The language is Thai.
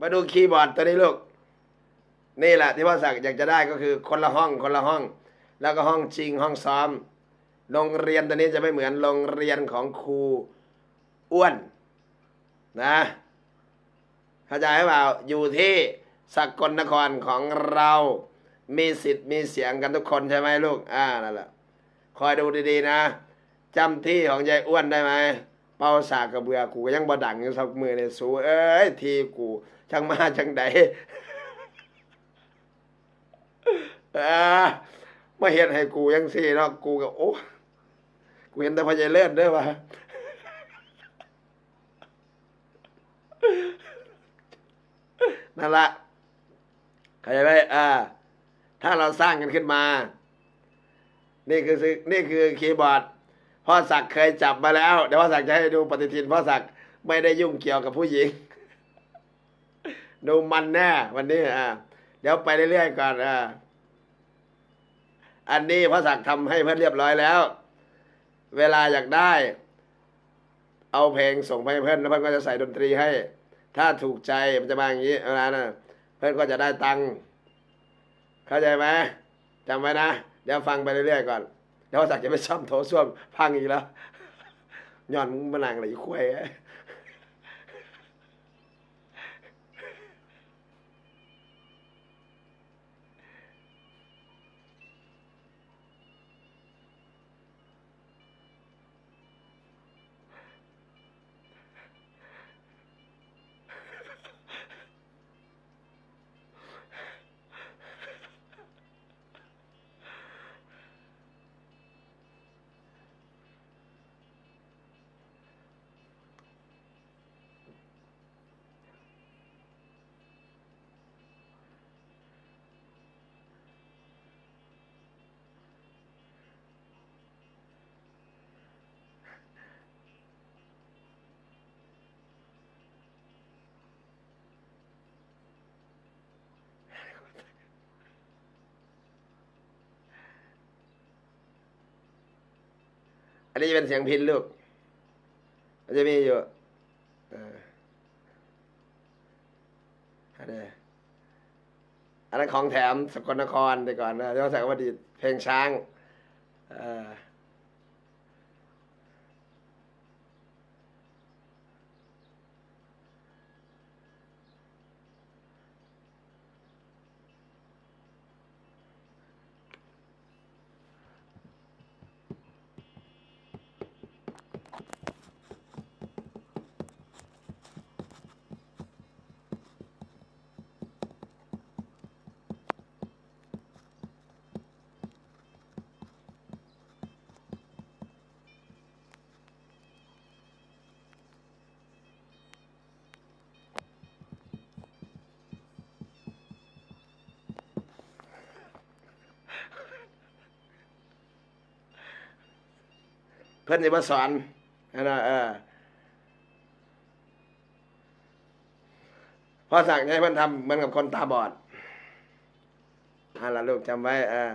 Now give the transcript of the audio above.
มาดูคีย์บอร์ดตัวนี้ลูก นี่แหละที่พ่อศักดิ์อยากจะได้ก็คือคนละห้องคนละห้อง แล้วก็ห้องจริงห้องซ้อม โรงเรียนตัวนี้จะไม่เหมือนโรงเรียนของครูอ้วนนะเข้าใจหรือเปล่าอยู่ที่สกลนครของเรา มีสิทธิ์มีเสียงกันทุกคนใช่ไหมลูก อ่านั่นแหละคอยดูดีๆนะจำที่ของยายอ้วนได้ไหม เป้าสากกระเบือกูก็ยังบ่ดังอยู่สักมือในสูเอ้ยทีกูช่างมาช่างใดเออมาเห็นให้กูยังสี่เนาะกูก็โอ้กูเห็นแต่พยายเลื่อนเด้วยว่ะนั่นละเข้าใจไหมอ่า ถ้าเราสร้างกันขึ้นมา นี่คือนี่คือคีย์บอร์ด พ่อศักดิ์เคยจับมาแล้ว เดี๋ยวพ่อศักดิ์จะให้ดูปฏิทินพ่อศักดิ์ไม่ได้ยุ่งเกี่ยวกับผู้หญิง ดูมันแน่วันนี้อ่าเดี๋ยวไปเรื่อยๆก่อนอ่าอันนี้พ่อศักดิ์ทำให้เพื่อนเรียบร้อยแล้ว เวลาอยากได้ เอาเพลงส่งไปเพื่อนแล้วเพื่อนก็จะใส่ดนตรีให้ ถ้าถูกใจมันจะมาอย่างนี้เวลานะเพื่อนก็จะได้ตังค์เข้าใจไหมจำไว้นะ เดี๋ยวฟังไปเรื่อยๆก่อน เดี๋ยวสักจะไปซ่อมโถส้วมพังอีกแล้วย้อนมึงมานั่งอะไรอีกคุย อั นนี้จะเป็นเสียงพินลูกมันจะมีอยู่อออันนี้อันนั้นของแถมสกลนครแต่ก่อนนะที่เขาใส่ว่าดีเพลงช้างเออเพื่อนจะมาสอนนะเออพ่อสั่งให้มันทำเหมือนกับคนตาบอดอ่าล่ะลูกจำไว้เออ